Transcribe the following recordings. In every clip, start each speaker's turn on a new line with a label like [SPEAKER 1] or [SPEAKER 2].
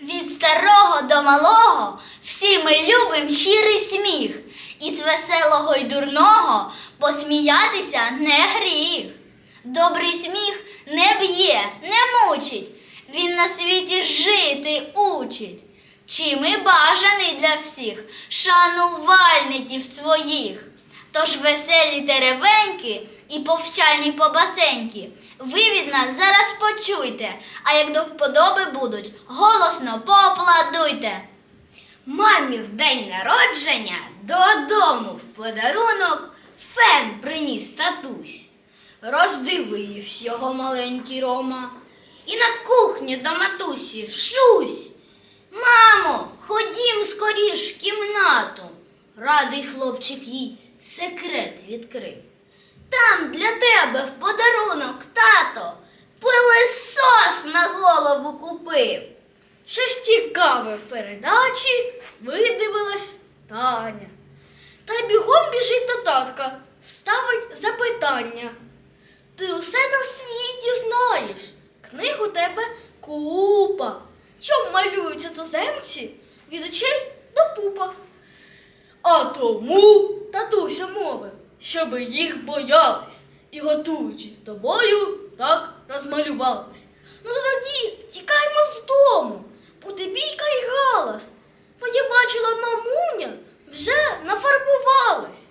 [SPEAKER 1] Від старого до малого всі ми любим щирий сміх. Із веселого й дурного посміятися не гріх. Добрий сміх не б'є, не мучить, він на світі жити учить. Чим і бажаний для всіх шанувальників своїх. Тож веселі теревеньки і повчальні побасеньки, ви від нас зараз почуйте, а як до вподоби будуть, голосно поаплодуйте.
[SPEAKER 2] Мамі в день народження додому в подарунок фен приніс татусь. Роздивився його маленький Рома. І на кухні до матусі шусь. Мамо, ходім скоріш в кімнату. Радий хлопчик їй секрет відкрив. Там для тебе в подарунок, тато, пилисос на голову купив.
[SPEAKER 3] Щось цікаве в передачі видивилась Таня. Та й бігом біжить до татка, ставить запитання. Ти усе на світі знаєш. Книг у тебе купа. Чом малюються туземці від очей до пупа. А тому татуся мовив, щоби їх боялись і, готуючись до бою, так розмалювались. Ну то тоді тікаймо з дому, буде бійка й галас. Бо я бачила мамуня вже нафарбувалась.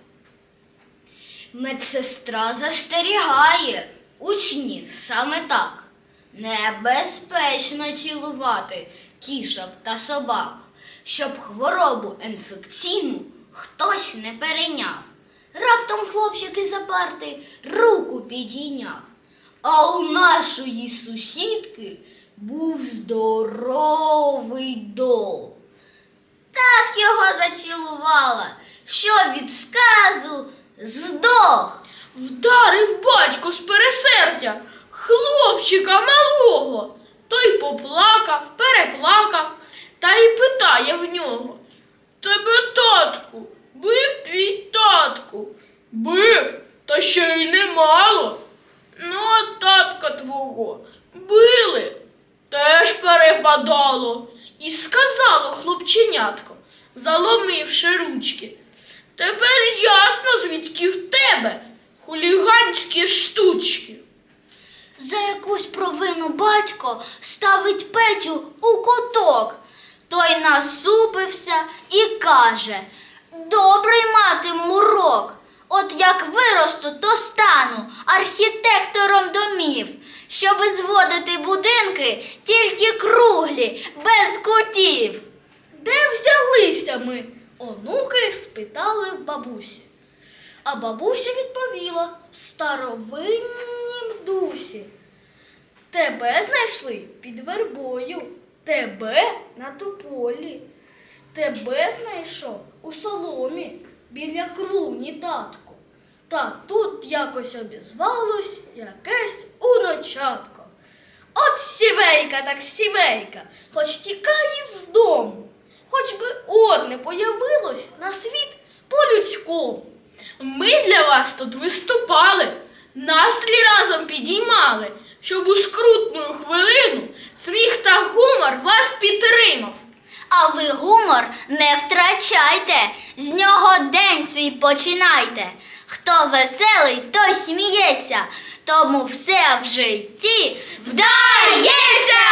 [SPEAKER 2] Медсестра застерігає учнів саме так. Небезпечно цілувати кішок та собак, щоб хворобу інфекційну хтось не перейняв. Раптом хлопчик із парти руку підійняв. А у нашої сусідки був здоровий дол. Так його зацілувала, що від сказу здох.
[SPEAKER 3] Вдарив батько з пересердя хлопчика малого. Той поплакав, переплакав та й питає в нього. Тебе татку, бив твій. Бив, та ще й немало. Ну, а татка твого били, теж перепадало. І сказало хлопченятко, заломивши ручки. Тепер ясно, звідки в тебе хуліганські штучки.
[SPEAKER 1] За якусь провину батько ставить Петю у куток. Той насупився і каже: Добрий матиму урок. От як виросту, то стану архітектором домів, щоби зводити будинки тільки круглі, без кутів.
[SPEAKER 3] Де взялися ми? Онуки спитали в бабусі. А бабуся відповіла в старовиннім дусі. Тебе знайшли під вербою, тебе на тополі. Тебе знайшов у соломі біля клуні татку. Та тут якось обізвалось якесь уночатко. От сівейка так сівейка, хоч тікає з дому, хоч би одне появилось на світ по-людському. Ми для вас тут виступали, настрій разом підіймали, щоб у скрутну хвилину сміх та гумор вас підтримав.
[SPEAKER 1] А ви гумор не втрачайте, з нього день свій починайте. Хто веселий, той сміється, тому все в житті вдається.